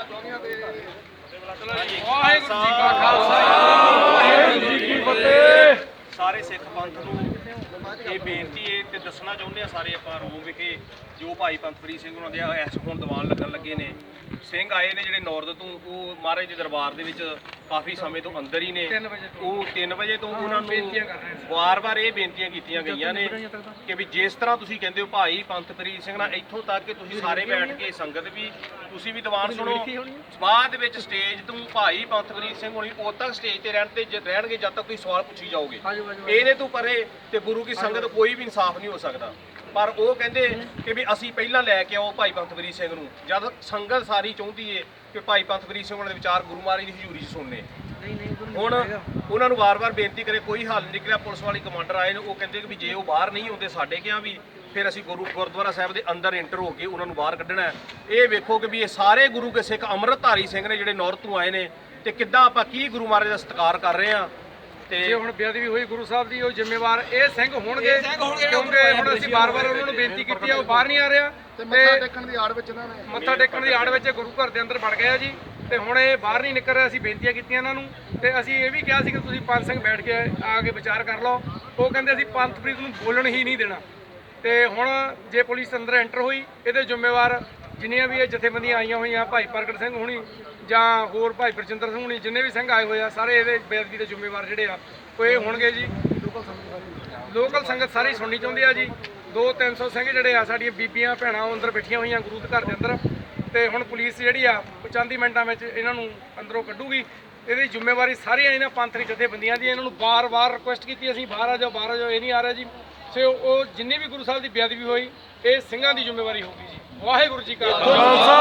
ਵਾਹਿਗੁਰੂ ਜੀ ਕਾ ਖਾਲਸਾ ਵਾਹਿਗੁਰੂ ਜੀ ਕੀ ਫਤਿਹ ਸਾਰੇ ਸਿੱਖ ਪੰਥ ਨੂੰ ਇਹ ਬੇਨਤੀ ਹੈ ਤੇ ਦੱਸਣਾ ਚਾਹੁੰਦੇ ਆ ਸਾਰੇ ਆਪਾਂ ਰੋਮ ਵਿਖੇ, ਜੋ ਭਾਈ ਪੰਥਪ੍ਰੀਤ ਸਿੰਘ ਉਹਨਾਂ ਦੇ ਐਸ ਹੁਣ ਦੀਵਾਨ ਲੱਗਣ ਲੱਗੇ ਨੇ। ਸਿੰਘ ਆਏ ਨੇ ਜਿਹੜੇ ਨੌਰਦ ਤੋਂ, ਉਹ ਮਹਾਰਾਜ ਦੇ ਦਰਬਾਰ ਦੇ ਵਿੱਚ ਕਾਫੀ ਸਮੇਂ ਤੋਂ ਅੰਦਰ ਹੀ ਨੇ। ਉਹ 3 ਵਜੇ ਤੋਂ ਉਹਨਾਂ ਨੂੰ ਵਾਰ-ਵਾਰ ਇਹ ਬੇਨਤੀਆਂ ਕੀਤੀਆਂ ਗਈਆਂ ਨੇ ਕਿ ਵੀ ਜਿਸ ਤਰ੍ਹਾਂ ਤੁਸੀਂ ਕਹਿੰਦੇ ਹੋ ਭਾਈ ਪੰਥਪ੍ਰੀਤ ਸਿੰਘ ਨਾਲ ਇੱਥੋਂ ਤੱਕ ਕਿ ਤੁਸੀਂ ਸਾਰੇ ਬੈਠ ਕੇ ਸੰਗਤ ਵੀ ਤੁਸੀਂ ਵੀ ਦੀਵਾਨ ਸੁਣੋ। ਬਾਅਦ ਵਿੱਚ ਸਟੇਜ ਤੋਂ ਭਾਈ ਪੰਥਪ੍ਰੀਤ ਸਿੰਘ ਹੋਣੀ ਉਦ ਤੱਕ ਸਟੇਜ ਤੇ ਰਹਿਣ ਤੇ ਜ- ਰਹਿਣਗੇ ਜਦ ਤੱਕ ਤੁਸੀਂ ਸਵਾਲ ਪੁੱਛੀ ਜਾਓਗੇ। ਇਹਦੇ ਤੋਂ ਪਰੇ ਤੇ ਗੁਰੂ ਕੀ ਸੰਗਤ ਕੋਈ ਵੀ ਇਨਸਾਫ ਨਹੀਂ ਹੋ ਸਕਦਾ। ਪਰ ਉਹ ਕਹਿੰਦੇ ਕਿ ਵੀ ਅਸੀਂ ਪਹਿਲਾਂ ਲੈ ਕੇ ਆਓ ਭਾਈ ਪੰਥਪ੍ਰੀਤ ਸਿੰਘ ਨੂੰ। ਜਦ ਸੰਗਤ ਸਾਰੀ ਚਾਹੁੰਦੀ ਏ ਕਿ ਭਾਈ ਪੰਥਪ੍ਰੀਤ ਸਿੰਘ ਉਹਨਾਂ ਦੇ ਵਿਚਾਰ ਗੁਰੂ ਮਹਾਰਾਜ ਦੀ ਹਜ਼ੂਰੀ 'ਚ ਸੁਣਨੇ। ਹੁਣ ਉਹਨਾਂ ਨੂੰ ਵਾਰ-ਵਾਰ ਬੇਨਤੀ ਕਰੇ ਕੋਈ ਹੱਲ ਨਹੀਂ ਨਿਕਲਿਆ ਪੁਲਿਸ ਵਾਲੀ ਕਮਾਂਡਰ ਆਏ ਨੇ ਉਹ ਕਹਿੰਦੇ ਕਿ ਵੀ ਜੇ ਉਹ ਬਾਹਰ ਨਹੀਂ ਆਉਂਦੇ ਸਾਡੇ ਕਿਹਾ ਵੀ ਫਿਰ ਅਸੀਂ ਗੁਰੂ ਗੁਰਦੁਆਰਾ ਸਾਹਿਬ ਦੇ ਅੰਦਰ ਐਂਟਰ ਹੋ ਕੇ ਉਹਨਾਂ ਨੂੰ ਬਾਹਰ ਕੱਢਣਾ ਹੈ। ਇਹ ਵੇਖੋ ਕਿ ਵੀ ਇਹ ਸਾਰੇ ਗੁਰੂ ਕੇ ਸਿੱਖ ਅੰਮ੍ਰਿਤਧਾਰੀ ਸਿੰਘ ਨੇ ਜਿਹੜੇ ਨੌਰਥ ਤੋਂ ਆਏ ਨੇ ਤੇ ਕਿੱਦਾਂ ਆਪਾਂ ਕੀ ਗੁਰੂ ਮਹਾਰਾਜ ਦਾ ਸਤਿਕਾਰ ਕਰ ਰਹੇ ਆ ਜੇ ਹੁਣ ਬੇਅਦਬੀ ਹੋਈ ਗੁਰੂ ਸਾਹਿਬ ਦੀ ਉਹ ਜ਼ਿੰਮੇਵਾਰ ਇਹ ਸਿੰਘ ਹੋਣਗੇ ਕਿਉਂਕਿ ਹੁਣ ਅਸੀਂ ਬਾਰ-ਬਾਰ ਉਹਨਾਂ ਨੂੰ ਬੇਨਤੀ ਕੀਤੀ ਆ ਉਹ ਬਾਹਰ ਨਹੀਂ ਆ ਰਿਹਾ। ਤੇ ਮੱਥਾ ਟੇਕਣ ਦੀ ਆੜ ਵਿੱਚ ਇਹਨਾਂ ਨੇ। ਮੱਥਾ ਟੇਕਣ ਦੀ ਆੜ ਵਿੱਚ ਗੁਰੂ ਘਰ ਦੇ ਅੰਦਰ ਵੜ ਗਏ ਆ ਜੀ। ਤੇ ਹੁਣ ਇਹ ਬਾਹਰ ਨਹੀਂ ਨਿਕਲ ਰਿਹਾ ਅਸੀਂ ਬੇਨਤੀਆਂ ਕੀਤੀਆਂ ਇਹਨਾਂ ਨੂੰ। ਤੇ ਅਸੀਂ ਇਹ ਵੀ ਕਿਹਾ ਸੀ ਕਿ ਤੁਸੀਂ ਪੰਜ ਸਿੰਘ ਬੈਠ ਕੇ ਆ ਕੇ ਵਿਚਾਰ ਕਰ ਲਓ। ਉਹ ਕਹਿੰਦੇ ਅਸੀਂ ਪੰਥਪ੍ਰੀਤ ਨੂੰ ਬੋਲਣ ਹੀ ਨਹੀਂ ਦੇਣਾ। ਤੇ ਹੁਣ ਜੇ ਪੁਲਿਸ ਅੰਦਰ ਐਂਟਰ ਹੋਈ ਇਹਦੇ ਜ਼ਿੰਮੇਵਾਰ ਜਿੰਨੀਆਂ ਵੀ ਇਹ ਜਥੇਬੰਦੀਆਂ ਆਈਆਂ ਹੋਈਆਂ ਭਾਈ ਪ੍ਰਗਟ ਸਿੰਘ ਹੁਣੀ ਜਾਂ ਹੋਰ ਭਾਈ ਪ੍ਰਚਿੰਦਰ ਸਿੰਘ ਹੁਣੀ ਜਿੰਨੇ ਵੀ ਸਿੰਘ ਆਏ ਹੋਏ ਆ ਸਾਰੇ ਇਹਦੇ ਬੇਅਦਬੀ ਦੇ ਜ਼ਿੰਮੇਵਾਰ ਜਿਹੜੇ ਆ ਉਹ ਇਹ ਹੋਣਗੇ ਜੀ। ਲੋਕਲ ਸੰਗਤ ਸਾਰੀ ਸੁਣਨੀ ਚਾਹੁੰਦੀ ਆ। ਜੀ। 2-300 ਸਿੰਘ ਜਿਹੜੇ ਆ ਸਾਡੀਆਂ ਬੀਬੀਆਂ ਭੈਣਾਂ ਉਹ ਅੰਦਰ ਬੈਠੀਆਂ ਹੋਈਆਂ ਗੁਰੂ ਘਰ ਦੇ ਅੰਦਰ। ਤੇ ਹੁਣ ਪੁਲਿਸ ਜਿਹੜੀ ਆ ਉਹ ਚੰਦ ਹੀ ਮਿੰਟਾਂ ਵਿੱਚ ਇਹਨਾਂ ਨੂੰ ਅੰਦਰੋਂ ਕੱਢੂਗੀ। ਇਹਦੀ ਜ਼ਿੰਮੇਵਾਰੀ ਸਾਰੀਆਂ ਇਹਨਾਂ ਪੰਥਰੀ ਜਥੇਬੰਦੀਆਂ ਦੀ ਇਹਨਾਂ ਨੂੰ ਵਾਰ-ਵਾਰ ਰਿਕੁਐਸਟ ਕੀਤੀ ਅਸੀਂ ਬਾਹਰ ਆ ਜਾਓ ਬਾਹਰ ਆ ਜਾਓ ਇਹ ਨਹੀਂ ਆ ਰਿਹਾ ਜੀ। ਸੋ ਉਹ ਜਿੰਨੀ ਵੀ ਗੁਰੂ ਸਾਹਿਬ ਦੀ ਬੇਅਦਬੀ ਹੋਈ ਇਹ ਸਿੰਘਾਂ ਦੀ ਜ਼ਿੰਮੇਵਾਰੀ ਹੋਊਗੀ ਜੀ। ਵਾਹਿਗੁਰੂ ਜੀ ਕਾ ਖਾਲਸਾ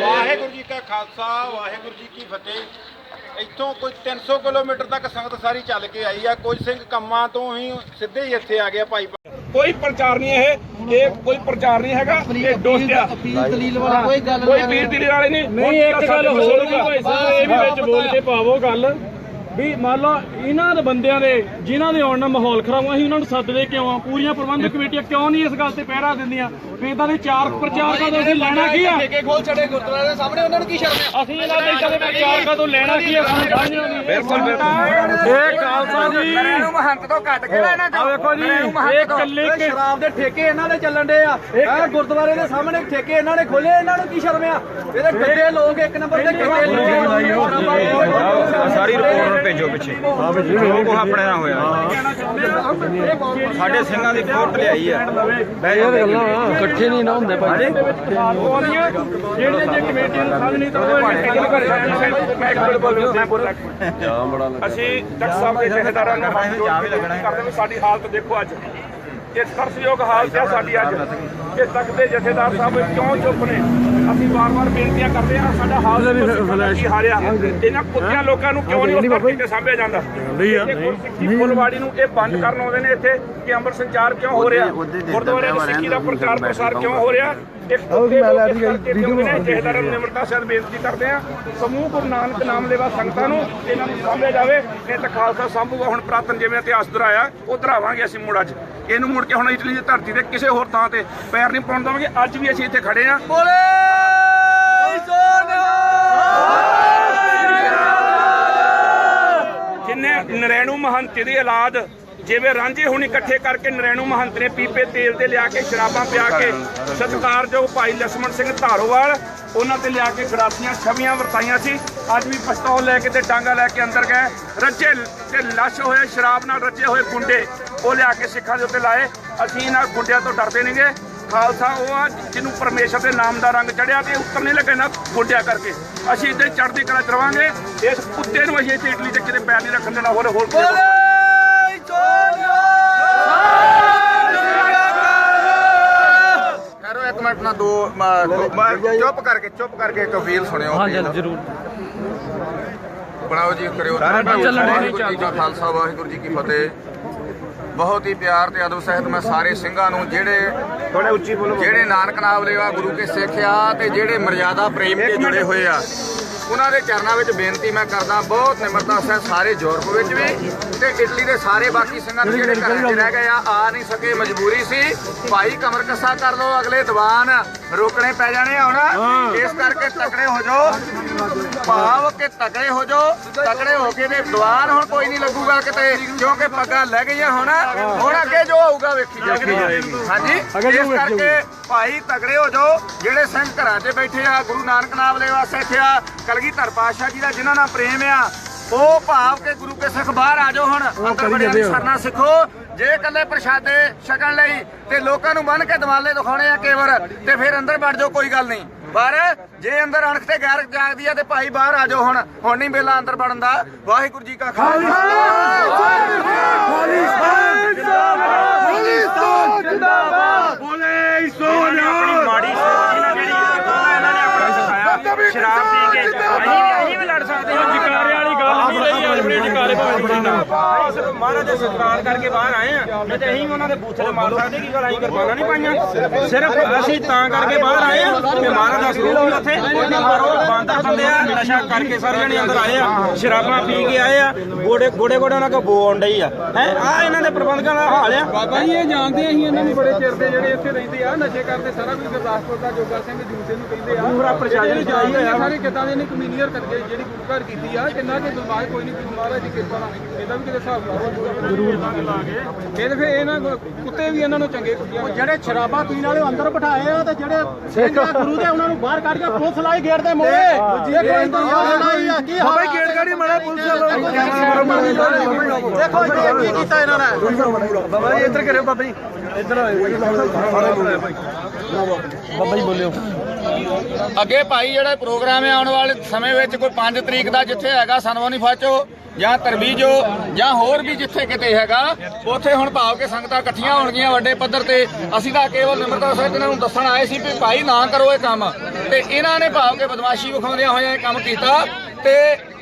ਵਾਹਿਗੁਰੂ ਜੀ ਕਾ ਖਾਲਸਾ ਵਾਹਿਗੁਰੂ ਜੀ ਕੀ ਫਤਿਹ। ਇੱਥੋਂ ਕੋਈ 300 ਕਿਲੋਮੀਟਰ ਤੱਕ ਸੰਗਤ ਸਾਰੀ ਚੱਲ ਕੇ ਆਈ ਆ। ਕੁਝ ਸਿੰਘ ਕੰਮਾਂ ਤੋਂ ਹੀ ਸਿੱਧੇ ਹੀ ਇੱਥੇ ਆ ਗਿਆ ਭਾਈ ਕੋਈ ਪ੍ਰਚਾਰ ਨਹੀਂ ਇਹ ਇਹ ਕੋਈ ਪ੍ਰਚਾਰ ਨਹੀਂ ਹੈਗਾ ਇਹ ਡੋਸਿਆ ਦਲੀਲ ਵਾਲਾ ਕੋਈ ਗੱਲ ਕੋਈ ਪੀਰ ਦਿਲ ਵਾਲੇ ਨਹੀਂ। ਨਹੀਂ ਇੱਕ ਗੱਲ ਹੋਰ ਵੀ ਭਾਈ ਸਾਹਿਬ ਇਹ ਵੀ ਵਿੱਚ ਬੋਲ ਕੇ ਪਾਵੋ ਗੱਲ। ਵੀ ਮੰਨ ਲਓ ਇਹਨਾਂ ਦੇ ਬੰਦਿਆਂ ਦੇ ਜਿਨ੍ਹਾਂ ਦੇ ਆਉਣ ਨਾਲ ਮਾਹੌਲ ਖਰਾਬ ਹੋਇਆ ਅਸੀਂ ਉਹਨਾਂ ਨੂੰ ਸੱਦਦੇ ਕਿਉਂ ਆ ਪੂਰੀਆਂ ਪ੍ਰਬੰਧਕ ਕਮੇਟੀਆਂ ਕਿਉਂ ਨਹੀਂ ਇਸ ਗੱਲ ਤੇ ਪਹਿਰਾ ਦਿੰਦੀਆਂ ਵੀ ਇਦਾਂ ਦੇ ਚਾਰ ਪ੍ਰਚਾਰ ਕਾ ਅਸੀਂ ਲੈਣਾ ਕੀ ਆ ਠੇਕੇ ਖੋਲ ਛੜੇ ਗੁਰਦੁਆਰੇ ਦੇ ਸਾਹਮਣੇ ਉਹਨਾਂ ਨੂੰ ਕੀ ਸ਼ਰਮ ਹੈ ਅਸੀਂ ਇਹਨਾਂ ਦੇ ਕਦੇ ਪ੍ਰਚਾਰ ਕਾ ਤੋਂ ਲੈਣਾ ਕੀ ਆ ਸਾਨੂੰ ਸਮਝ ਨਹੀਂ ਆਉਂਦੀ ਬਿਲਕੁਲ ਇਹ ਖਾਲਸਾ ਜੀ ਮਹੰਤ ਤੋਂ ਘੱਟ ਕਿਹੜਾ ਇਹਨਾਂ ਆ ਵੇਖੋ ਜੀ ਇਹ ਕੱਲੇ ਕਿ ਸ਼ਰਾਬ ਦੇ ਠੇਕੇ ਇਹਨਾਂ ਦੇ ਚੱਲਣ ਦੇ ਆ ਇਹ ਗੁਰਦੁਆਰੇ ਦੇ ਸਾਹਮਣੇ ਠੇਕੇ ਇਹਨਾਂ ਨੇ ਖੋਲੇ ਇਹਨਾਂ ਨੂੰ ਕੀ ਸ਼ਰਮ ਆ ਇਹਦੇ ਗੱਡੇ ਲੋਕ ਇੱਕ ਨੰਬਰ ਦੇ ਗੱਡੇ ਸਾਰੀ ਰਿਪੋਰਟ ਭੇਜੋ ਪਿੱਛੇ। ਜੋ ਕੋ ਆਪਣੇ ਨਾਲ ਹੋਇਆ। ਸਾਡੇ ਸਿੰਘਾਂ ਦੀ ਫੋਟ ਲਿਆਈ ਆ। ਬਹਿ ਜਾ ਇਕੱਠੇ ਨਹੀਂ ਨਾ ਹੁੰਦੇ ਭਾਈ। ਜੇ ਕਮੇਟੀ ਨੂੰ ਸਮਝ ਨਹੀਂ ਤਾਂ ਉਹ ਅਸੀਂ ਸਾਹਿਬ ਦੇ ਜਥੇਦਾਰਾਂ ਕਰਦੇ ਸਾਡੀ ਹਾਲਤ ਦੇਖੋ ਅੱਜ। ਇਹ ਤਰਸਯੋਗ ਹਾਲਤ ਹੈ ਸਾਡੀ ਅੱਜ। ਇਹ ਤੱਕ ਦੇ ਜਥੇਦਾਰ ਸਾਹਿਬ ਕਿਉਂ ਚੁੱਪ ਨੇ? ਅਸੀਂ ਵਾਰ-ਵਾਰ ਬੇਨਤੀਆਂ ਕਰਦੇ ਹਾਂ ਸਾਡਾ ਹਾਲ ਕੀ ਹਾਰਿਆ ਇਹਨਾਂ ਕੁੱਤਿਆਂ ਲੋਕਾਂ ਨੂੰ ਕਿਉਂ ਨਹੀਂ ਉਸ ਧਰਤੀ ਤੇ ਸਾਂਭਿਆ ਜਾਂਦਾ? ਇਹ ਗੁਰਸਿੱਖੀ ਫੁੱਲਵਾੜੀ ਨੂੰ ਇਹ ਬੰਦ ਕਰਨ ਆਉਂਦੇ ਨੇ ਇੱਥੇ ਕਿ ਅੰਮ੍ਰਿਤ ਸੰਚਾਰ ਕਿਉਂ ਹੋ ਰਿਹਾ? ਗੁਰਦੁਆਰੇ ਦੀ ਸਿੱਖੀ ਦਾ ਪ੍ਰਚਾਰ ਪ੍ਰਸਾਰ ਕਿਉਂ ਹੋ ਰਿਹਾ? ਇੱਕ ਕੁੱਤੇ ਲੋਕ ਇਸ ਕਰਕੇ ਕਿਉਂਕਿ ਨੇ ਜਥੇਦਾਰਾਂ ਨੂੰ ਨਿਮਰਤਾ ਸਹਿਤ ਬੇਨਤੀ ਕਰਦੇ ਹਾਂ ਸਮੂਹ ਗੁਰੂ ਨਾਨਕ ਨਾਮ ਲੈਵਾ ਸੰਗਤਾਂ ਨੂੰ ਇਹਨਾਂ ਨੂੰ ਸਾਂਭਿਆ ਜਾਵੇ ਇਹ ਤਾਂ ਖਾਲਸਾ ਸੰਭੂਗਾ ਹੁਣ ਪ੍ਰਾਤਨ ਜਿਵੇਂ ਇਤਿਹਾਸ ਦੁਹਰਾਇਆ ਉਹ ਦੁਹਰਾਵਾਂਗੇ ਅਸੀਂ ਮੁੜ ਅੱਜ। ਇਹਨੂੰ ਮੁੜ ਕੇ ਹੁਣ ਇਟਲੀ ਦੀ ਧਰਤੀ ਤੇ ਕਿਸੇ ਹੋਰ ਥਾਂ ਤੇ ਪੈਰ ਨਹੀਂ ਪਾਉਣ ਦੇਵਾਂਗੇ ਅੱਜ ਵੀ ਅਸੀਂ ਇੱਥੇ ਖੜੇ ਹਾਂ। ਜਿਨੇ ਨਰੈਣੂ ਮਹੰਤ ਦੀ ਔਲਾਦ ਜਿਵੇਂ ਰਾਂਝੇ ਹੁਣ ਇਕੱਠੇ ਕਰਕੇ ਨਰੈਣੂ ਮਹੰਤ ਨੇ ਪੀਪੇ ਤੇਲ ਤੇ ਲਿਆ ਕੇ ਸ਼ਰਾਬਾਂ ਪਿਆ ਕੇ ਸਤਕਾਰਯੋਗ ਭਾਈ ਲਖਮਣ ਸਿੰਘ ਧਾਰੋਵਾਲ, ਉਹਨਾਂ ਤੇ ਲਿਆ ਕੇ ਗਰਾਸੀਆਂ ਛਵੀਆਂ ਵਰਤਾਈਆਂ ਸੀ। ਅੱਜ ਵੀ ਪਸਤੌਲ ਲੈ ਕੇ ਤੇ ਡਾਂਗਾ ਲੈ ਕੇ ਅੰਦਰ ਗਏ। ਰੱਜੇ ਤੇ ਲਸ਼ ਹੋਏ, ਸ਼ਰਾਬ ਨਾਲ ਰੱਜੇ ਹੋਏ ਗੁੰਡੇ ਉਹ ਲਿਆ ਕੇ ਸਿੱਖਾਂ ਦੇ ਉੱਤੇ ਲਾਏ। ਅਸੀਂ ਇਹਨਾਂ ਗੁੰਡਿਆਂ ਤੋਂ ਡਰਦੇ ਨਹੀਂਗੇ। ਖਾਲਸਾ, ਉਹ ਆ ਜਿਹਨੂੰ ਪਰਮੇਸ਼ਰ ਦੇ ਨਾਮ ਦਾ ਰੰਗ ਚੜਿਆ ਤੇ ਉੱਤਰ ਨਹੀਂ ਲੱਗਿਆ ਨਾ ਗੁੰਡਿਆਂ ਕਰਕੇ। ਅਸੀਂ ਇੱਥੇ ਚੜ੍ਹਦੀ ਕਲਾ ਚਰਵਾਂਗੇ ਇਸ ਕੁੱਤੇ ਨੂੰ ਅਸੀਂ ਇੱਥੇ ਇਟਲੀ ਤੇ ਕਿਤੇ ਪੈਰ ਨਹੀਂ ਰੱਖਣ ਦੇਣਾ, ਹੋਰ ਹੋਰ ਦੋ ਮ- ਦੋ- ਮ- ਚੁੱਪ ਕਰਕੇ ਚੁੱਪ ਕਰਕੇ ਇੱਕ ਅਪੀਲ ਸੁਣਿਓ ਹਾਂ ਅਪੀਲ। ਜਰੂਰ। ਬਣਾਓ ਜੀ ਕਰਿਓ। ਵਾਹਿਗੁਰੂ ਜੀ ਕਾ ਖਾਲਸਾ ਵਾਹਿਗੁਰੂ ਜੀ ਕੀ ਫਤਿਹ। ਬਹੁਤ ਹੀ ਪਿਆਰ ਤੇ ਅਦਬ ਸਹਿਤ ਮੈਂ ਸਾਰੇ ਸਿੰਘਾਂ ਨੂੰ ਜਿਹੜੇ ਥੋੜਾ ਉੱਚੀ ਬੋਲੋ। ਜਿਹੜੇ ਨਾਨਕ ਨਾਮ ਲੈਵਾ ਗੁਰੂ ਕੇ ਸਿੱਖ ਆ ਤੇ ਜਿਹੜੇ ਮਰਜ਼ਾਦਾ ਪ੍ਰੇਮ ਤੇ ਜੁੜੇ ਹੋਏ ਆ। ਉਹਨਾਂ ਦੇ ਚਰਨਾਂ ਵਿੱਚ ਬੇਨਤੀ ਮੈਂ ਕਰਦਾ ਬਹੁਤ ਨਿਮਰਤਾ ਸਹਿਤ ਸਾਰੇ ਯੂਰਪ ਵਿੱਚ ਵੀ ਤੇ ਇਟਲੀ ਦੇ ਸਾਰੇ ਬਾਕੀ ਸਿੰਘਾਂ ਨੂੰ ਜਿਹੜੇ ਘਰਾਂ 'ਚ ਰਹਿ ਗਏ ਆ ਆ ਨਹੀਂ ਸਕੇ ਮਜਬੂਰੀ ਸੀ। ਭਾਈ ਕਮਰ ਕੱਸਾ ਕਰ ਲਓ ਅਗਲੇ ਦੀਵਾਨ ਰੋਕਣੇ ਪੈ ਜਾਣੇ ਆ ਹੁਣ। ਇਸ ਕਰਕੇ ਤਕੜੇ ਹੋ ਜਾਓ। ਭਾਵ ਕਿ ਤਕੜੇ ਹੋ ਜਾਓ। ਤਕੜੇ ਹੋ ਕੇ ਤੇ ਦੀਵਾਨ ਹੁਣ ਕੋਈ ਨਹੀਂ ਲੱਗੂਗਾ ਕਿਤੇ ਕਿਉਂਕਿ ਪੱਗਾਂ ਲੈ ਗਈਆਂ ਹੁਣ। ਹੁਣ ਅੱਗੇ ਜੋ ਆਊਗਾ ਵੇਖੀ ਜਾਏਗੀ। ਹਾਂਜੀ। ਇਸ ਕਰਕੇ ਭਾਈ ਤਗੜੇ ਹੋ ਜਾਓ। ਜਿਹੜੇ ਸਿੰਘ ਘਰਾਂ 'ਚ ਬੈਠੇ ਆ ਗੁਰੂ ਨਾਨਕ ਨਾਮ ਲੈ ਵਾਸਤੇ ਇੱਥੇ ਆ ਕਲਗੀਧਰ ਪਾਤਸ਼ਾਹ ਜੀ ਦਾ ਜਿਨ੍ਹਾਂ ਨਾਲ ਪ੍ਰੇਮ ਆ। ਉਹ ਭਾਵ ਕਿ ਗੁਰੂ ਕੇ ਸਿੱਖ ਬਾਹਰ ਆ ਜਾਓ ਹੁਣ। ਅੰਦਰ ਬੜਿਆਂ ਦੀ ਸਰਨਾ ਸਿੱਖੋ। ਜੇ ਇਕੱਲੇ ਪ੍ਰਸ਼ਾਦੇ ਛਕਣ ਲਈ ਤੇ ਲੋਕਾਂ ਨੂੰ ਬੰਨ ਕੇ ਦਿਵਾਲੇ ਦਿਖਾਉਣੇ ਆ ਕੇਵਰ ਤੇ ਫਿਰ ਅੰਦਰ ਵੜ ਜਾਓ ਕੋਈ ਗੱਲ ਨਹੀਂ। ਪਰ ਜੇ ਅੰਦਰ ਅਣਖ ਤੇ ਗੈਰ ਜਾਗਦੀ ਆ ਤੇ ਭਾਈ ਬਾਹਰ ਆ ਜਾਓ ਹੁਣ। ਹੁਣ ਨਹੀਂ ਵੇਲਾ ਅੰਦਰ ਵੜਨ ਦਾ। ਵਾਹਿਗੁਰੂ ਜੀ ਕਾ ਬੋਲੇ ਸੋਨਿਆ ਆਪਣੀ ਮਾੜੀ ਸੋਚ ਇਹਨਾਂ ਜਿਹੜੀ ਦੋਨਾਂ ਇਹਨਾਂ ਨੇ ਆਪਣਾ ਸਿਖਾਇਆ ਸ਼ਰਾਬ ਪੀ ਕੇ ਅਸੀਂ ਵੀ ਅਸੀਂ ਵੀ ਲੜ ਸਕਦੇ ਹਾਂ ਜਕਾਰੇ ਵਾਲੀ ਗੱਲ ਨਹੀਂ ਰਹੀ ਆਪਣੇ ਜਕਾਰੇ ਭਾਵੇਂ ਪੜਨਾ ਅਸੀਂ ਸਿਰਫ ਮਹਾਰਾਜ ਦੇ ਸਤਿਕਾਰ ਕਰਕੇ ਬਾਹਰ ਆਏ ਆ। ਨਹੀਂ ਤੇ ਅਸੀਂ ਵੀ ਉਹਨਾਂ ਦੇ ਬੂਥੇ ਤੇ ਮਾਰ ਸਕਦੇ ਕੀ ਗੱਲ ਅਸੀਂ ਕਿਰਪਾਨਾਂ ਨਹੀਂ ਪਾਈਆਂ। ਸਿਰਫ ਅਸੀਂ ਤਾਂ ਕਰਕੇ ਬਾਹਰ ਆਏ ਆ ਕਿ ਮਹਾਰਾਜ ਦਾ ਸਰੂਪ ਵੀ ਉੱਥੇ ਪਰ ਬਾਂਦਰ ਬੰਦੇ ਆ ਨਸ਼ਾ ਕਰਕੇ ਸਾਰੇ ਜਣੇ ਅੰਦਰ ਆਏ ਆ ਸ਼ਰਾਬਾਂ ਪੀ ਕੇ ਆਏ ਆ ਗੋੜੇ ਗੋੜੇ ਗੋੜੇ ਉਹਨਾਂ ਕੋ ਬੋ ਆਉਂਦੀ ਆ। ਹੈ? ਆ ਇਹਨਾਂ ਦੇ ਪ੍ਰਬੰਧਕਾਂ ਦਾ ਹਾਲ ਆ। ਬਾਬਾ ਜੀ ਇਹ ਜਾਣਦੇ ਅਸੀਂ ਇਹਨਾਂ ਨੂੰ ਬੜੇ ਚਿਰ ਦੇ ਜਿਹੜੇ ਇੱਥੇ ਰਹਿੰਦੇ ਆ ਨਸ਼ੇ ਕਰਦੇ ਸਾਰਾ ਕੁਝ ਗੁਰਦਾਸਪੁਰ ਦਾ ਜੋਗਾ ਸਿੰਘ ਜੂਸੇ ਨੂੰ ਕਹਿੰਦੇ ਆ। ਪੂਰਾ ਪ੍ਰਸ਼ਾਸਨ ਜਿਹੜੇ ਜਾਣਦੇ ਆ ਸਾਰੇ ਕਿੱਦਾਂ ਦੇ ਨੇ ਕਮਿਊਨੀਅਰ ਕਰਕੇ ਜਿਹੜੀ ਗੁਰੂ ਘਰ ਕੀਤੀ ਆ ਕਿੰਨਾ ਕਿ ਦਿਮਾਗ ਕੋਈ ਨਹੀਂ ਮਹਾਰਾਜ ਦੀ ਕਿਰਪਾ ਨਾਲ। ਇਹਦਾ ਕਿਤੇ ਹਿਸਾਬ ਲਾਓ ਜ਼ਰੂਰ ਇਹ ਤੇ ਫਿਰ ਇਹਨਾਂ ਕੋ- ਕੁੱਤੇ ਵੀ ਇਹਨਾਂ ਨੂੰ ਚੰਗੇ ਕੁੱਤਿਆਂ ਜਿਹੜੇ ਸ਼ਰਾਬਾਂ ਪੀਣ ਵਾਲੇ ਅੰਦਰ ਬਿਠਾਏ ਆ ਤੇ ਜਿਹੜੇ ਸਿੰਘ ਆ ਗੁਰੂ ਦੇ ਉਹਨਾਂ ਨੂੰ ਬਾਹਰ ਕੱਢ ਕੇ ਪੁਲਿਸ ਲਾਈ ਗੇਟ ਦੇ ਮੋਹਰੇ। ਇਹ ਕੋਈ ਇੰਤਜ਼ਾਮ ਨਹੀਂ ਆ ਕੀ ਬਾਬਾ ਗੇਟ ਕਾੜੀ ਮਾੜਾ ਪੁਲਿਸ ਦੇਖੋ ਜੀ ਕੀ ਕੀਤਾ ਇਹਨਾਂ ਨੇ? ਬਾਬਾ ਜੀ ਇੱਧਰ ਕਰਿਓ ਬਾਬਾ ਜੀ। ਅੱਗੇ ਭਾਈ ਜਿਹੜਾ ਪ੍ਰੋਗਰਾਮ ਹੈ ਆਉਣ ਵਾਲੇ ਸਮੇਂ ਵਿੱਚ ਕੋਈ 5 ਤਰੀਕ ਦਾ ਜਿੱਥੇ ਹੈਗਾ ਸਨਵਨੀ ਫਾਚੋ ਜਾਂ ਤਰਬੀਜੋ ਜਾਂ ਹੋਰ ਵੀ ਜਿੱਥੇ ਕਿਤੇ ਹੈਗਾ, ਉੱਥੇ ਹੁਣ ਭਾਵ ਕੇ ਸੰਗਤਾਂ ਇਕੱਠੀਆਂ ਹੋਣਗੀਆਂ ਵੱਡੇ ਪੱਧਰ ਤੇ। ਅਸੀਂ ਤਾਂ ਕੇਵਲ ਨਿਮਰਤਾ ਸਹਿਤ ਇਹਨਾਂ ਨੂੰ ਦੱਸਣ ਆਏ ਸੀ ਵੀ ਭਾਈ ਨਾ ਕਰੋ ਇਹ ਕੰਮ। ਤੇ ਇਹਨਾਂ ਨੇ ਭਾਵ ਕੇ ਬਦਮਾਸ਼ੀ ਵਿਖਾਉਂਦਿਆਂ ਹੋਇਆਂ ਇਹ ਕੰਮ ਕੀਤਾ। ਤੇ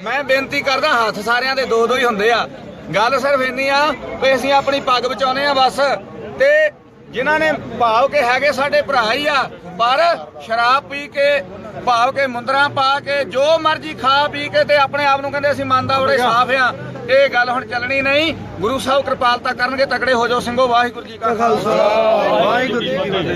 ਮੈਂ ਬੇਨਤੀ ਕਰਦਾ ਹੱਥ ਸਾਰਿਆਂ ਦੇ ਦੋ ਦੋ ਹੀ ਹੁੰਦੇ ਆ। ਗੱਲ ਸਿਰਫ ਇੰਨੀ ਆ ਵੀ ਅਸੀਂ ਆਪਣੀ ਪੱਗ ਬਚਾਉਨੇ ਆ ਬਸ। ਤੇ ਜਿਨ੍ਹਾਂ ਨੇ ਭਾਵ ਕੇ ਹੈਗੇ ਸਾਡੇ ਭਰਾ ਹੀ ਆ ਪਰ ਸ਼ਰਾਬ ਪੀ ਕੇ ਭਾਵ ਕੇ ਮੁੰਦਰਾਂ ਪਾ ਕੇ ਜੋ ਮਰਜ਼ੀ ਖਾ ਪੀ ਕੇ ਤੇ ਆਪਣੇ ਆਪ ਨੂੰ ਕਹਿੰਦੇ ਅਸੀਂ ਮੰਨਦਾ ਬੜੇ ਸਾਫ਼ ਆ। ਇਹ ਗੱਲ ਹੁਣ ਚੱਲਣੀ ਨਹੀਂ। ਗੁਰੂ ਸਾਹਿਬ ਕਿਰਪਾਲਤਾ ਕਰਨਗੇ ਤਕੜੇ ਹੋ ਜਾਓ ਸਿੰਘੋ ਵਾਹਿਗੁਰੂ ਜੀ ਕਾ ਖਾਲਸਾ।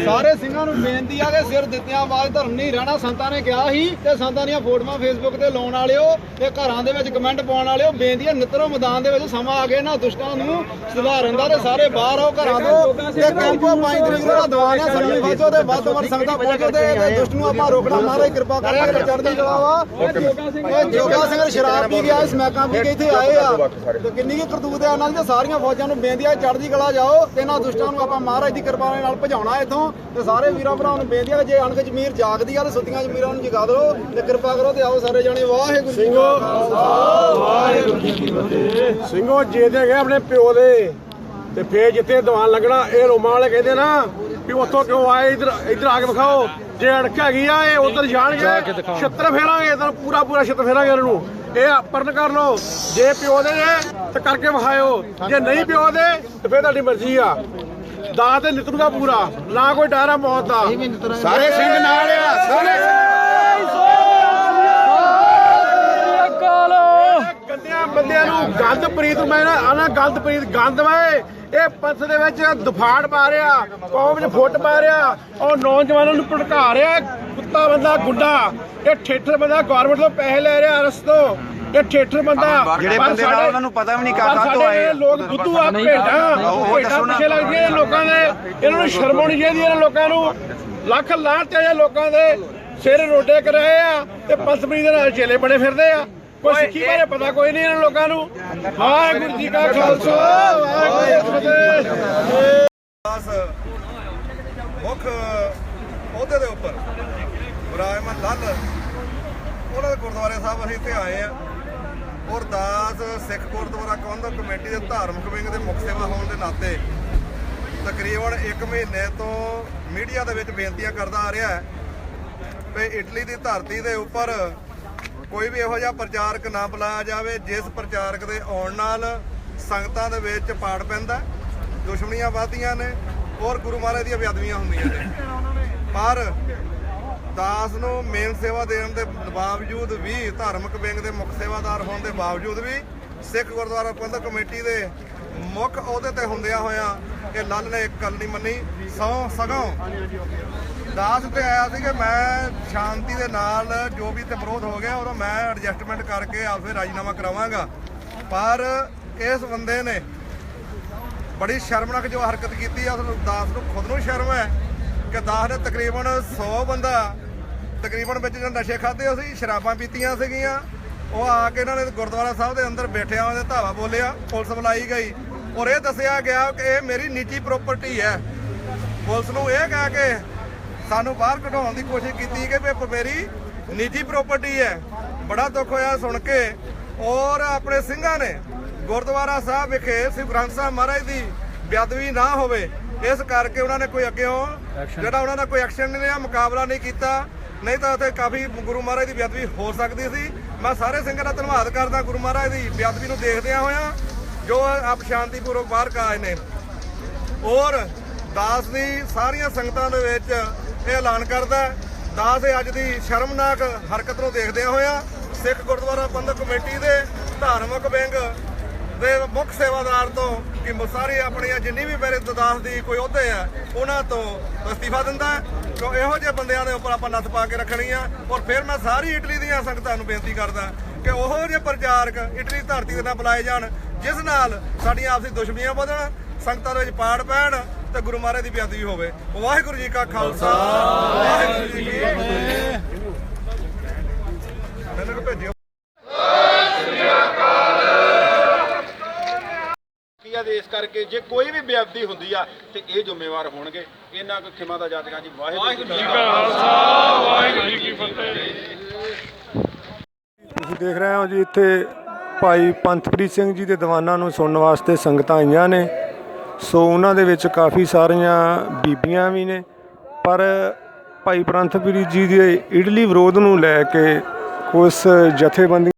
ਸਾਰੇ ਸਿੰਘਾਂ ਨੂੰ ਬੇਨਤੀ ਆ ਕਿ ਸਿਰ ਦਿੱਤਿਆਂ ਆਵਾਜ਼ ਧਰਮ ਨਹੀਂ ਰਹਿਣਾ ਸੰਤਾਂ ਨੇ ਕਿਹਾ ਸੀ ਤੇ ਸੰਤਾਂ ਦੀਆਂ ਫੋਟੋਆਂ ਫੇਸਬੁੱਕ ਤੇ ਲਾਉਣ ਵਾਲਿਓ ਤੇ ਘਰਾਂ ਦੇ ਵਿੱਚ ਕਮੈਂਟ ਪਾਉਣ ਵਾਲਿਓ ਬੇਨਤੀ ਹੈ ਨਿਤਰੋ ਮੈਦਾਨ ਦੇ ਵਿੱਚ ਸਮਾਂ ਆ ਗਿਆ ਨਾ ਦੁਸ਼ਟਾਂ ਨੂੰ ਸੁਧਾਰਨ ਦਾ ਤੇ ਸਾਰੇ ਬਾਹਰ ਆਓ ਘਰਾਂ ਤੋਂ। ਤੇ ਕੈਂਪੋ 5 ਤਰੀਕ ਨੂੰ ਦੀਵਾਨ ਆ ਸਾਡੀ ਬਾਜੋ ਦੇ ਵੱਧ ਤੋਂ ਵੱਧ ਸੰਗਤਾਂ ਪਹੁੰਚੋ ਤੇ ਤੇ ਦੁਸ਼ਟ ਨੂੰ ਆਪਾਂ ਰੋਕਣਾ। ਮਹਾਰਾਜ ਕਿਰਪਾ ਕਰਕੇ ਤੇ ਚੜ੍ਹਦੀ ਕਲਾ ਵਾ। ਜੋਗਾ ਸਿੰਘ ਸ਼ਰਾਬ ਪੀ ਗਿਆ ਸਮੈਕਾਂ ਪੀ ਕੇ ਇੱਥੇ ਆਏ ਆ। ਤੇ ਕਿੰਨੀ ਕੀ ਕਰਤੂਤ ਹੈ ਉਹਨਾਂ ਦੀ ਤੇ ਸਾਰੀਆਂ ਫੌਜਾਂ ਨੂੰ ਬੇਨਤੀ ਆ ਚੜ੍ਹਦੀ ਕਲਾ ਜਾਓ ਤੇ ਇਹਨਾਂ ਦੁਸ਼ਟਾਂ ਨੂੰ ਆਪਾਂ ਮਹਾਰਾਜ ਦੀ ਕਿਰਪਾ ਨਾਲ ਭਜਾਉਣਾ ਇੱਥੋਂ। ਤੇ ਸਾਰੇ ਵੀਰਾਂ ਭਰਾਵਾਂ ਨੂੰ ਬੇਨਤੀ ਆ ਕਿ ਜੇ ਅਣਖ ਜ਼ਮੀਰ ਜਾਗਦੀ ਆ ਤੇ ਸੁੱਤੀਆਂ ਜ਼ਮੀਰਾਂ ਨੂੰ ਜਗਾ ਦਿਓ ਤੇ ਕਿਰਪਾ ਕਰੋ ਤੇ ਆਓ ਸਾਰੇ ਜਣੇ। ਵਾਹਿਗੁਰੂ ਜੀ ਕਾ ਸਿੰਘੋ ਜੇ ਦੇ ਗਏ ਆਪਣੇ ਪਿਓ ਦੇ। ਤੇ ਫੇਰ ਜਿੱਥੇ ਦੀਵਾਨ ਲੱਗਣਾ ਇਹ ਰੋਮਾਂ ਵਾਲੇ ਕਹਿੰਦੇ ਨਾ ਵੀ ਉੱਥੋਂ ਕਿਉਂ ਆਏ ਇਧਰ ਇਧਰ ਆ ਕੇ ਵਿਖਾਓ। ਜੇ ਅੜਕ ਹੈਗੀ ਆ ਇਹ ਉਧਰ ਜਾਣਗੇ ਛੱਤਰ ਫੇਰਾਂਗੇ ਤਾਂ ਪੂਰਾ ਪੂਰਾ ਛੱਤਰ ਫੇਰਾਂਗੇ ਇਹਨਾਂ ਨੂੰ ਇਹ ਪਰਨ ਕਰ ਲਓ। ਜੇ ਪਿਓ ਦੇ ਨੇ ਤਾਂ ਕਰਕੇ ਵਿਖਾਇਓ। ਜੇ ਨਹੀਂ ਪਿਓ ਦੇ ਤੇ ਫੇਰ ਤੁਹਾਡੀ ਮਰਜ਼ੀ ਆ। ਦਾ ਤੇ ਨਿਤਰੂਗਾ ਪੂਰਾ ਨਾ ਕੋਈ ਡਰ ਆ ਮੌਤ ਦਾ। ਸਾਰੇ ਸਿੰਘ ਨਾਲ ਆ ਸਾਰੇ ਗੰਦਿਆਂ ਬੰਦਿਆਂ ਨੂੰ ਗੰਦ ਪ੍ਰੀਤ ਮੈਂ ਨਾ ਆਣਾ ਗੰਦ ਪ੍ਰੀਤ ਗੰਦ ਵੇ ਇਹ ਪੰਥ ਦੇ ਵਿੱਚ ਦਫਾੜ ਪਾ ਰਿਹਾ ਕੌਮ 'ਚ ਫੁੱਟ ਪਾ ਰਿਹਾ ਉਹ ਨੌਜਵਾਨਾਂ ਨੂੰ ਭੜਕਾ ਰਿਹਾ ਕੁੱਤਾ ਬੰਦਾ ਗੁੰਡਾ ਇਹ ਠੇਠਰ ਬੰਦਾ ਗਵਰਨਮੈਂਟ ਤੋਂ ਪੈਸੇ ਲੈ ਰਿਹਾ ਅਰਸ ਤੋਂ। ਇਹ ਠੇਠਰ ਬੰਦਾ ਜਿਹੜੇ ਬੰਦੇ ਨਾਲ ਉਹਨਾਂ ਨੂੰ ਪਤਾ ਵੀ ਨਹੀਂ ਕਾਹਦਾ ਤੋਂ ਆਏ ਲੋਕ ਬੁੱਧੂ ਆ ਭੇਡਾਂ ਭੇਡਾਂ ਪਿੱਛੇ ਲੱਗਦੀਆਂ ਨੇ ਲੋਕਾਂ ਦੇ। ਇਹਨਾਂ ਨੂੰ ਸ਼ਰਮ ਆਉਣੀ ਚਾਹੀਦੀ ਇਹਨਾਂ ਲੋਕਾਂ ਨੂੰ। ਲੱਖ ਲਾਹ ਤੇ ਲੋਕਾਂ ਦੇ। ਸਿਰ ਰੋਡੇ ਕਰ ਰਹੇ ਆ ਤੇ ਪੰਥਪ੍ਰੀਤ ਦੇ ਨਾਲ ਚੇਲੇ ਬਣੇ ਫਿਰਦੇ ਆ। ਕੋਈ ਸਿੱਖੀ ਬਾਰੇ ਪਤਾ ਕੋਈ ਨਹੀਂ ਇਹਨਾਂ ਲੋਕਾਂ ਨੂੰ? ਵਾਹਿਗੁਰੂ ਜੀ ਕਾ ਖਾਲਸਾ ਵਾਹਿਗੁਰੂ ਜੀ ਕੀ ਫਤਿਹ। ਮੁੱਖ ਅਹੁਦੇ ਦੇ ਉੱਪਰ ਵਿਰਾਜਮਾਨ ਲੱਲ ਉਹਨਾਂ ਦੇ ਗੁਰਦੁਆਰੇ ਸਾਹਿਬ ਅਸੀਂ ਇੱਥੇ ਆਏ ਆ ਔਰ ਦਾਸ ਸਿੱਖ ਗੁਰਦੁਆਰਾ ਪ੍ਰਬੰਧਕ ਕਮੇਟੀ ਦੇ ਧਾਰਮਿਕ ਵਿੰਗ ਦੇ ਮੁੱਖ ਸੇਵਾ ਹੋਣ ਦੇ ਨਾਤੇ ਤਕਰੀਬਨ 1 ਮਹੀਨੇ ਤੋਂ ਮੀਡੀਆ ਦੇ ਵਿੱਚ ਬੇਨਤੀਆਂ ਕਰਦਾ ਆ ਰਿਹਾ ਹੈ ਵੀ ਇਟਲੀ ਦੀ ਧਰਤੀ ਦੇ ਉੱਪਰ ਕੋਈ ਵੀ ਇਹੋ ਜਿਹਾ ਪ੍ਰਚਾਰਕ ਨਾ ਬੁਲਾਇਆ ਜਾਵੇ, ਜਿਸ ਪ੍ਰਚਾਰਕ ਦੇ ਆਉਣ ਨਾਲ ਸੰਗਤਾਂ ਦੇ ਵਿੱਚ ਪਾੜ ਪੈਂਦਾ ਦੁਸ਼ਮਣੀਆਂ ਵੱਧਦੀਆਂ ਨੇ ਔਰ ਗੁਰੂ ਮਹਾਰਾਜ ਦੀਆਂ ਬੇਅਦਬੀਆਂ ਹੁੰਦੀਆਂ ਨੇ। ਪਰ ਦਾਸ ਨੂੰ ਮੇਨ ਸੇਵਾ ਦੇਣ ਦੇ ਬਾਵਜੂਦ ਵੀ, ਧਾਰਮਿਕ ਵਿੰਗ ਦੇ ਮੁੱਖ ਸੇਵਾਦਾਰ ਹੋਣ ਦੇ ਬਾਵਜੂਦ ਵੀ, ਸਿੱਖ ਗੁਰਦੁਆਰਾ ਪ੍ਰਬੰਧਕ ਕਮੇਟੀ ਦੇ ਮੁੱਖ ਅਹੁਦੇ ਤੇ ਹੁੰਦਿਆਂ ਹੋਇਆਂ ਇਹ ਲੱਲ ਨੇ ਇੱਕ ਗੱਲ ਨਹੀਂ ਮੰਨੀ ਸੌ ਸਗੋਂ ਦਾਸ ਤੇ ਆਇਆ ਸੀ ਕਿ ਮੈਂ ਸ਼ਾਂਤੀ ਦੇ ਨਾਲ ਜੋ ਵੀ ਤੇ ਵਿਰੋਧ ਹੋ ਗਿਆ ਉਹਦਾ ਮੈਂ ਐਡਜਸਟਮੈਂਟ ਕਰਕੇ ਆਪੇ ਰਾਜੀਨਾਮਾ ਕਰਾਵਾਂਗਾ। ਪਰ ਇਸ ਬੰਦੇ ਨੇ ਬੜੀ ਸ਼ਰਮਨਾਕ ਜੋ ਹਰਕਤ ਕੀਤੀ ਆ, ਉਸ ਦਾਸ ਨੂੰ ਖੁਦ ਨੂੰ ਸ਼ਰਮ ਹੈ ਕਿ ਦਾਸ ਨੇ ਤਕਰੀਬਨ 100 ਬੰਦਾ, ਤਕਰੀਬਨ ਵਿੱਚ ਜੋ ਨਸ਼ੇ ਖਾਦੇ ਸੀ, ਸ਼ਰਾਬਾਂ ਪੀਤੀਆਂ ਸੀਗੀਆਂ। ਉਹ ਆ ਕੇ ਇਹਨਾਂ ਨੇ ਗੁਰਦੁਆਰਾ ਸਾਹਿਬ ਦੇ ਅੰਦਰ ਬੈਠਿਆ ਉਹਦੇ ਧਾਵਾ ਬੋਲਿਆ, ਪੁਲਿਸ ਬੁਲਾਈ ਗਈ। ਔਰ ਇਹ ਦੱਸਿਆ ਗਿਆ ਕਿ ਇਹ ਮੇਰੀ ਨਿੱਜੀ ਪ੍ਰਾਪਰਟੀ ਹੈ। ਪੁਲਿਸ ਨੂੰ ਇਹ ਕਹਿ ਕੇ ਸਾਨੂੰ ਬਾਹਰ ਕਢਾਉਣ ਦੀ ਕੋਸ਼ਿਸ਼ ਕੀਤੀ ਕਿ ਇਹ ਮੇਰੀ ਨਿੱਜੀ ਪ੍ਰਾਪਰਟੀ ਹੈ। ਬੜਾ ਦੁੱਖ ਹੋਇਆ ਸੁਣ ਕੇ। ਔਰ ਆਪਣੇ ਸਿੰਘਾਂ ਨੇ ਗੁਰਦੁਆਰਾ ਸਾਹਿਬ ਵਿਖੇ ਸ੍ਰੀ ਗ੍ਰੰਥ ਸਾਹਿਬ ਮਹਾਰਾਜ ਦੀ ਬੇਅਦਬੀ ਨਾ ਹੋਵੇ ਇਸ ਕਰਕੇ ਉਹਨਾਂ ਨੇ ਕੋਈ ਅੱਗੇੋਂ ਜਿਹੜਾ ਉਹਨਾਂ ਦਾ ਕੋਈ ਐਕਸ਼ਨ ਨਹੀਂ ਲਿਆ ਮੁਕਾਬਲਾ ਨਹੀਂ ਕੀਤਾ। ਨਹੀਂ ਤਾਂ ਉੱਥੇ ਕਾਫੀ ਗੁਰੂ ਮਹਾਰਾਜ ਦੀ ਬੇਅਦਬੀ ਹੋ ਸਕਦੀ ਸੀ। ਮੈਂ ਸਾਰੇ ਸਿੰਘਾਂ ਦਾ ਧੰਨਵਾਦ ਕਰਦਾ ਗੁਰੂ ਮਹਾਰਾਜ ਦੀ ਬੇਅਦਬੀ ਨੂੰ ਦੇਖਦਿਆਂ ਹੋਇਆਂ ਜੋ ਆਪ ਸ਼ਾਂਤੀਪੂਰਵਕ ਬਾਹਰ ਕਾਏ ਨੇ। ਔਰ ਦਾਸ ਦੀ ਸਾਰੀਆਂ ਸੰਗਤਾਂ ਦੇ ਵਿੱਚ ਇਹ ਐਲਾਨ ਕਰਦਾ ਦਾਸ ਇਹ ਅੱਜ ਦੀ ਸ਼ਰਮਨਾਕ ਹਰਕਤ ਨੂੰ ਦੇਖਦਿਆਂ ਹੋਇਆ ਸਿੱਖ ਗੁਰਦੁਆਰਾ ਪ੍ਰਬੰਧਕ ਕਮੇਟੀ ਦੇ ਧਾਰਮਿਕ ਵਿੰਗ ਦੇ ਮੁੱਖ ਸੇਵਾਦਾਰ ਤੋਂ ਕਿ ਸਾਰੀ ਆਪਣੀਆਂ ਜਿੰਨੀ ਵੀ ਮੇਰੇ ਦਾਸ ਦੀ ਕੋਈ ਅਹੁਦੇ ਆ, ਉਹਨਾਂ ਤੋਂ ਅਸਤੀਫਾ ਦਿੰਦਾ ਕਿਉਂ ਇਹੋ ਜਿਹੇ ਬੰਦਿਆਂ ਦੇ ਉੱਪਰ ਆਪਾਂ ਨੱਥ ਪਾ ਕੇ ਰੱਖਣੀ ਆ ਔਰ ਫਿਰ ਮੈਂ ਸਾਰੀ ਇਟਲੀ ਦੀਆਂ ਸੰਗਤਾਂ ਨੂੰ ਬੇਨਤੀ ਕਰਦਾ ਕਿ ਉਹੋ ਜਿਹੇ ਪ੍ਰਚਾਰਕ ਇਟਲੀ ਧਰਤੀ ਦੇ ਨਾਲ ਬੁਲਾਏ ਜਾਣ, ਜਿਸ ਨਾਲ ਸਾਡੀਆਂ ਆਪਸੀ ਦੁਸ਼ਮਣੀਆਂ ਵਧਣ, ਸੰਗਤਾਂ ਦੇ ਵਿੱਚ ਪਾੜ ਪੈਣ ਤੇ ਗੁਰੂ ਮਹਾਰਾਜ ਦੀ ਬੇਅਦਬੀ ਹੋਵੇ। ਵਾਹਿਗੁਰੂ ਜੀ ਕਾ ਖਾਲਸਾ। ਵਾਹਿਗੁਰੂ ਜੀ ਕੀ ਫਤਿਹ। ਮੈਨੂੰ ਕਿ ਭੇਜਿਓ ਦੇਸ਼ ਕਰਕੇ ਜੇ ਕੋਈ ਵੀ ਬੇਅਦਬੀ ਹੁੰਦੀ ਆ ਤੇ ਇਹ ਜ਼ਿੰਮੇਵਾਰ ਹੋਣਗੇ। ਇਹਨਾਂ ਕੋ ਖਿਮਾ ਦਾ ਜਾਤਕਾਂ ਜੀ। ਵਾਹਿਗੁਰੂ ਜੀ ਕਾ ਤੁਸੀਂ ਦੇਖ ਰਹੇ ਹੋ ਜੀ ਇੱਥੇ ਭਾਈ ਪੰਥਪ੍ਰੀਤ ਸਿੰਘ ਜੀ ਦੇ ਦੀਵਾਨਾਂ ਨੂੰ ਸੁਣਨ ਵਾਸਤੇ ਸੰਗਤਾਂ ਆਈਆਂ ਨੇ। ਸੋ ਉਹਨਾਂ ਦੇ ਵਿੱਚ ਕਾਫੀ ਸਾਰੀਆਂ ਬੀਬੀਆਂ ਵੀ ਨੇ। ਪਰ ਭਾਈ ਪੰਥਪ੍ਰੀਤ ਜੀ ਦੇ ਇਡਲੀ ਵਿਰੋਧ ਨੂੰ ਲੈ ਕੇ ਉਸ ਜਥੇਬੰਦੀ